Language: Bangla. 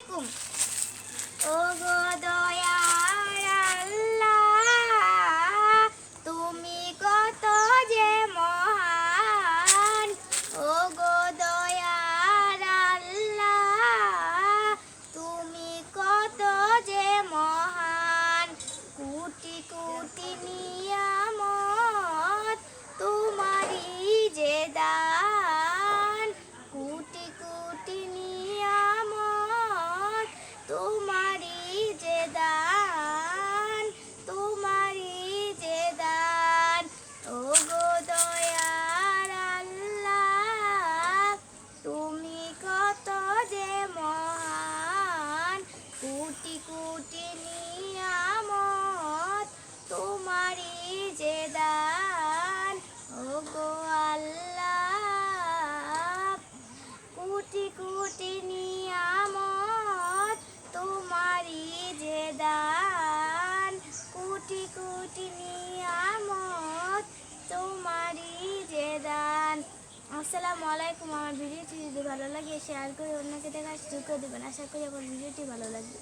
ও তুমি কত যে মহান ও গো তুমি কত যে মহান কোটি কোটি তোমারই যে দান, তোমারই যে দান। ও গো দয়ার আল্লাহ, তুমি কত যে মহান। কোটি কোটি নিয়ামত, তোমারই যে দান। ও গো আল্লাহ, কোটি কোটি নিয়ামত কোটি কোটি নিয়ামত তোমারই যে দান। আসসালামু আলাইকুম, আমার ভিডিওটি যদি ভালো লাগে শেয়ার করে অন্যকে দেখার সুযোগ দেবেন। আশা করি আমার ভিডিওটি ভালো লাগবে।